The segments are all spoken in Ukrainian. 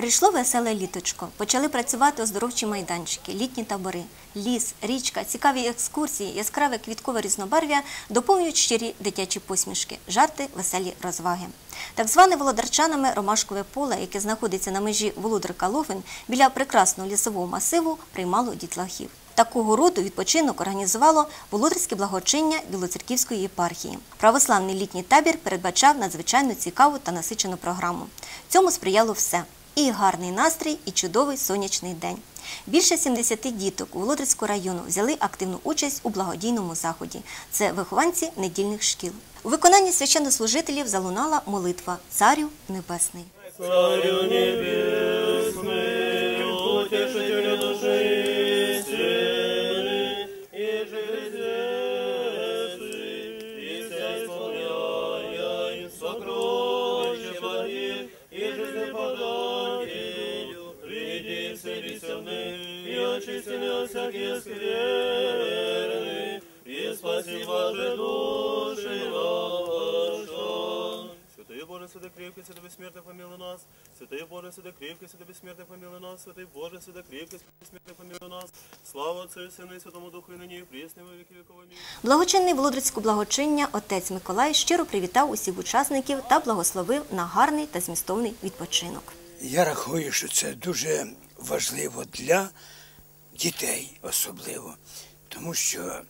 Прийшло веселе літочко. Почали працювати оздоровчі майданчики, літні табори, ліс, річка, цікаві екскурсії, яскраве квіткове різнобарв'я доповнюють щирі дитячі посмішки, жарти, веселі розваги. Так зване володарчанами ромашкове поле, яке знаходиться на межі Володарка Ловин, біля прекрасного лісового масиву, приймало дітлахів. Такого роду відпочинок організувало Володарське благочиння Білоцерківської єпархії. Православний літній табір передбачав надзвичайно цікаву та насичену програму. Цьому сприяло все і гарний настрій, і чудовий сонячний день. Більше 70 діток у Володарського району взяли активну участь у благодійному заході. Це вихованці недільних шкіл. У виконанні священнослужителів залунала молитва Царю Небесний. Царю небесный, вселися и очисти нас всякие скверны, и спаси Боже души наши. Святый Боже, святый крепкий, святый бессмертный, помилуй нас. Святый Боже, святый крепкий, святый бессмертный, помилуй нас. Святый Боже, святый крепкий, святый бессмертный, помилуй нас. Слава Отцу и Сыну и Святому Духу, и ныне и присно, и во веки веков. Аминь. Благочинний Володарського благочиння отець Миколай щиро привітав усіх учасників та благословив на гарний та змістовний відпочинок. Я рахую, що це дуже важливо для дітей особливо, тому що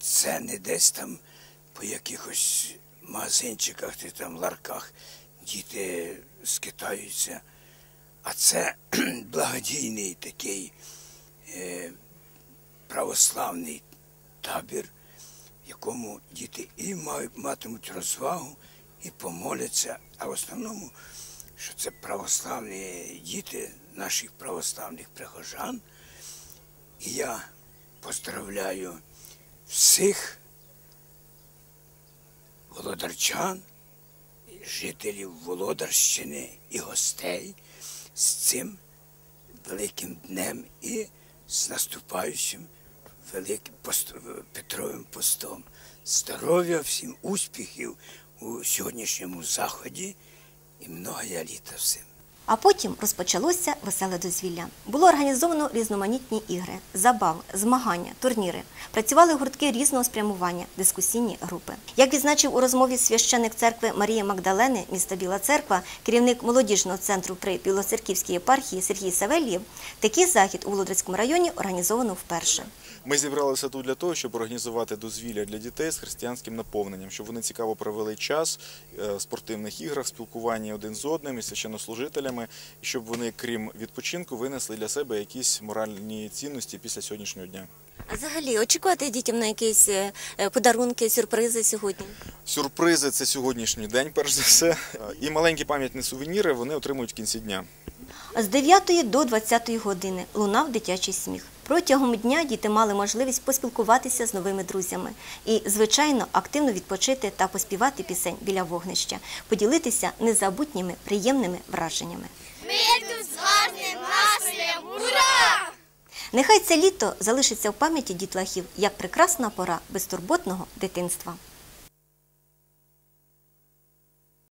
це не десь там по якихось магазинчиках чи там ларках діти скитаються, а це благодійний такий е, православний табір, в якому діти і мають, матимуть розвагу, і помоляться, а в основному що це православні діти наших православних прихожан. І я поздравляю всіх володарчан, жителів Володарщини і гостей з цим великим днем і з наступаючим великим пост- Петровим постом. Здоров'я всім, успіхів у сьогоднішньому заході і многоя літа всім. А потім розпочалося веселе дозвілля. Було організовано різноманітні ігри, забави, змагання, турніри. Працювали гуртки різного спрямування, дискусійні групи. Як відзначив у розмові священник церкви Марії Магдалени, міста Біла Церква, керівник молодіжного центру при Білоцерківській єпархії Сергій Савельєв, такий захід у Володарському районі організовано вперше. Ми зібралися тут для того, щоб організувати дозвілля для дітей з християнським наповненням, щоб вони цікаво провели час е, в спортивних іграх, спілкуванні один з одним і священнослужителями, і щоб вони, крім відпочинку, винесли для себе якісь моральні цінності після сьогоднішнього дня. А взагалі очікувати дітям на якісь е, подарунки, сюрпризи сьогодні? Сюрпризи це сьогоднішній день, перш за все. Е, І маленькі пам'ятні сувеніри вони отримують в кінці дня. З 9 до 20 години лунав дитячий сміх. Протягом дня діти мали можливість поспілкуватися з новими друзями і, звичайно, активно відпочити та поспівати пісень біля вогнища, поділитися незабутніми приємними враженнями. Ми тут з гарним настроєм! Ура! Нехай це літо залишиться в пам'яті дітлахів як прекрасна пора безтурботного дитинства.